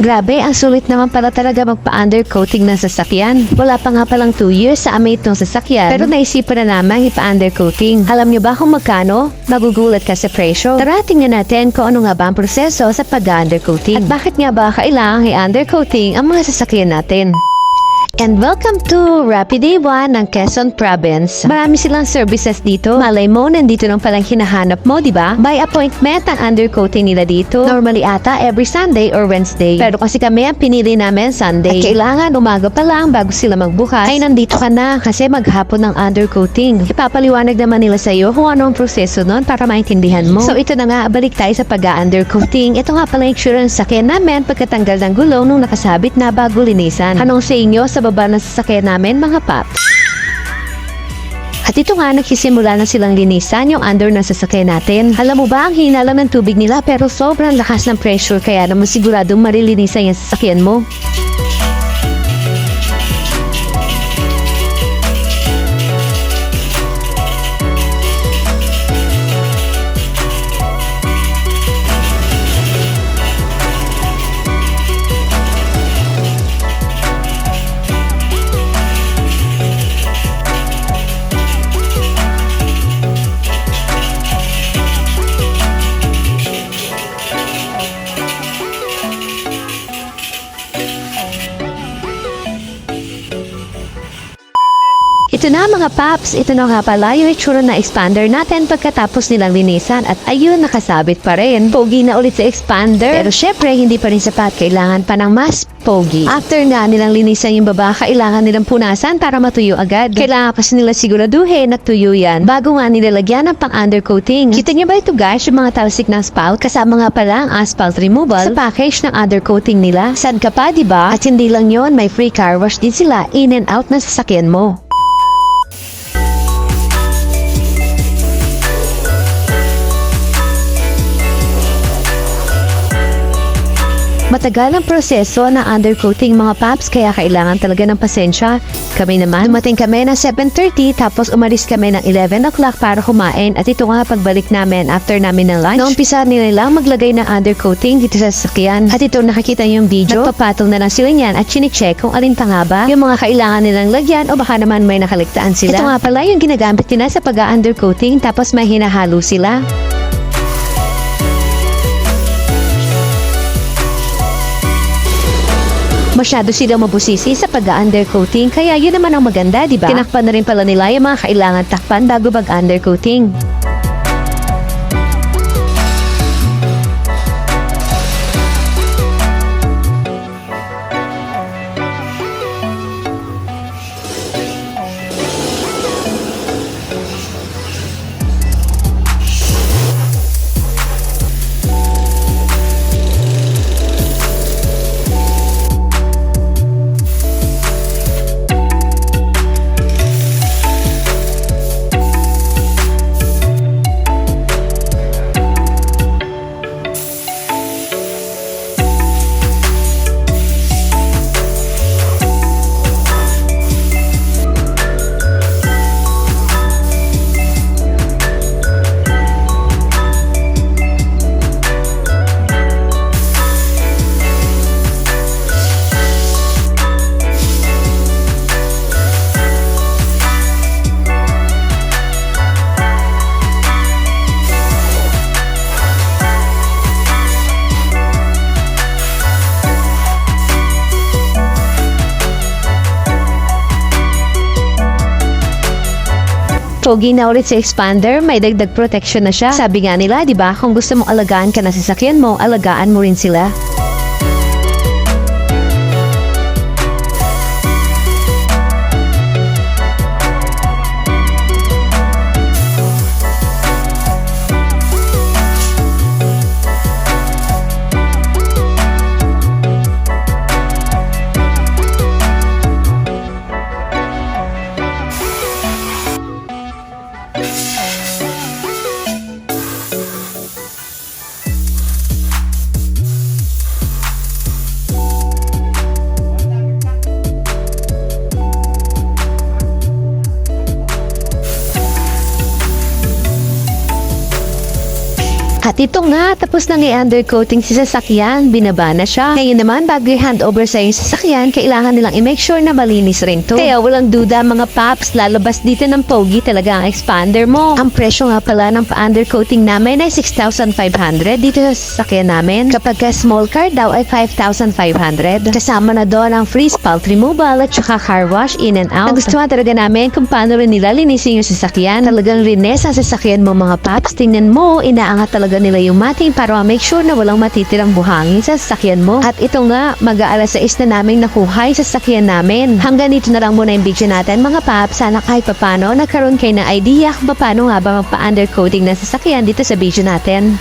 Grabe, ang sulit naman pala talaga magpa-undercoating ng sasakyan. Wala pa nga palang 2 years sa amay itong sasakyan, pero naisipan na naman ipa-undercoating. Alam niyo ba kung magkano? Magugulat ka sa presyo. Tara, tingnan natin kung ano nga ba ang proseso sa pag-undercoating. At bakit nga ba kailangang i-undercoating ang mga sasakyan natin? And welcome to Rapid A1 ng Quezon Province. Marami silang services dito. Malay mo, nandito nang palang hinahanap mo, di ba? By appointment ang undercoating nila dito. Normally ata every Sunday or Wednesday. Pero kasi kami ang pinili namin Sunday. At kailangan umaga pa lang bago sila magbukas. Ay, nandito ka na kasi maghapon ng undercoating. Ipapaliwanag naman nila sa iyo kung ano ang proseso nun para maintindihan mo. So ito na nga, balik tayo sa pag-undercoating. Ito nga pala itsura ng sakyan namin pagkatanggal ng gulong nung nakasabit na bago linisan. Anong sa inyo sa baba ng sasakyan namin mga paps? At ito nga, nagsisimula na silang linisan yung under ng sasakyan natin. Alam mo ba, ang hina lang ng tubig nila pero sobrang lakas ng pressure kaya naman siguradong marilinisan yung sasakyan mo. Ito na mga paps, ito na nga pala yung itsura na expander natin pagkatapos nilang linisan at ayun nakasabit pa rin. Pogi na ulit sa expander. Pero syempre hindi pa rin sapat, kailangan pa ng mas pogi. After nga nilang linisan yung baba, kailangan nilang punasan para matuyo agad. Kailangan kasi nila siguraduhin na tuyo yan bago nga nilalagyan ng pang undercoating. Kita niyo ba ito guys, yung mga talsik ng spout? Kasama nga pala ang asphalt removal sa package ng undercoating nila. Sad ka pa, di ba? At hindi lang yon, may free car wash din sila in and out ng sasakyan mo. Matagal ang proseso ng undercoating mga paps kaya kailangan talaga ng pasensya. Kami naman, dumating kami ng 7.30 tapos umalis kami ng 11 o'clock para kumain at ito nga pagbalik namin after namin ng lunch. Naumpisa nila maglagay ng undercoating dito sa sasakyan at ito nakakita yung video. Nagpapatong na lang sila niyan at chinecheck kung alin pa nga ba yung mga kailangan nilang lagyan o baka naman may nakaligtaan sila. Ito nga pala yung ginagamit nila sa pag-undercoating tapos may hinahalo sila. Masyado silang mabusisi sa pag-undercoating kaya yun naman ang maganda, di ba? Tinakpan na rin pala nila yung mga kailangan takpan bago mag-undercoating. Pogi na ulit sa expander, may dagdag protection na siya. Sabi nga nila, di ba, kung gusto mong alagaan ka na sasakyan mo, alagaan mo rin sila. At ito nga, tapos nang i-undercoating si sasakyan, binaba na siya. Ngayon naman, bago i-hand over sa yung sasakyan, kailangan nilang i-make sure na malinis rin to. Kaya walang duda mga paps, lalabas dito ng pogi talaga ang expander mo. Ang presyo nga pala ng pa-undercoating namin ay 6,500 dito sa sasakyan namin. Kapag ka small car daw ay 5,500. Kasama na doon ang free spalt removal at saka car wash in and out. Nagustuhan talaga namin kung paano rin nila linisin yung sasakyan. Talagang rines ang sasakyan mo mga paps. Tingnan mo, inaangat talaga nila yung mating para make sure na walang matitirang buhangin sa sasakyan mo. At ito nga, mag-aalas 6 na namin nakuha yung sasakyan namin. Hanggang dito na lang muna yung video natin mga paps. Sana kahit papano nagkaroon kayo ng idea kung paano nga ba magpa-undercoating ng sasakyan dito sa video natin.